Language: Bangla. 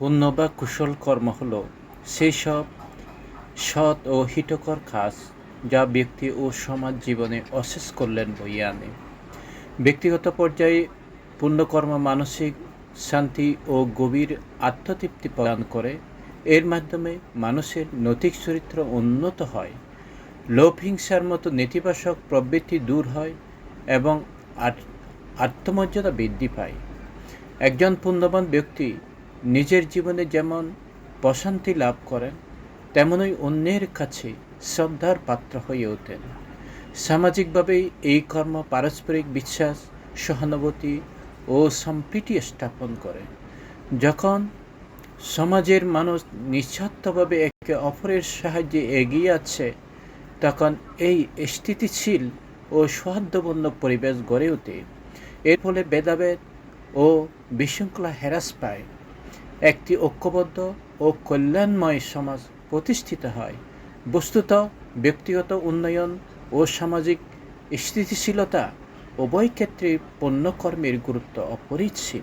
পুণ্য বা কুশল কর্ম হল সেই সব সৎ ও হিতকর কাজ যা ব্যক্তি ও সমাজ জীবনে অশেষ কল্যাণ বইয়ে আনে। ব্যক্তিগত পর্যায়ে পুণ্যকর্ম মানসিক শান্তি ও গভীর আত্মতৃপ্তি প্রদান করে। এর মাধ্যমে মানুষের নৈতিক চরিত্র উন্নত হয়, লোভ, হিংসার মতো নেতিবাচক প্রবৃত্তি দূর হয় এবং আত্মমর্যাদা বৃদ্ধি পায়। একজন পুণ্যবান ব্যক্তি নিজের জীবনে যেমন প্রশান্তি লাভ করেন, তেমনই অন্যের কাছে শ্রদ্ধার পাত্র হয়ে ওঠেন। সামাজিকভাবে এই কর্ম পারস্পরিক বিশ্বাস, সহানুভূতি ও সম্প্রীতি স্থাপন করে। যখন সমাজের মানুষ নিঃস্বার্থভাবে একে অপরের সাহায্যে এগিয়ে আছে, তখন এই স্থিতিশীল ও সৌহার্দ্যপূর্ণ পরিবেশ গড়ে ওঠে। এর ফলে ভেদাভেদ ও বিশৃঙ্খলা হ্রাস পায়। একটি ঐক্যবদ্ধ ও কল্যাণময় সমাজ প্রতিষ্ঠিত হয়। বস্তুত ব্যক্তিগত উন্নয়ন ও সামাজিক স্থিতিশীলতা উভয় ক্ষেত্রে পণ্যকর্মের গুরুত্ব অপরিসীম।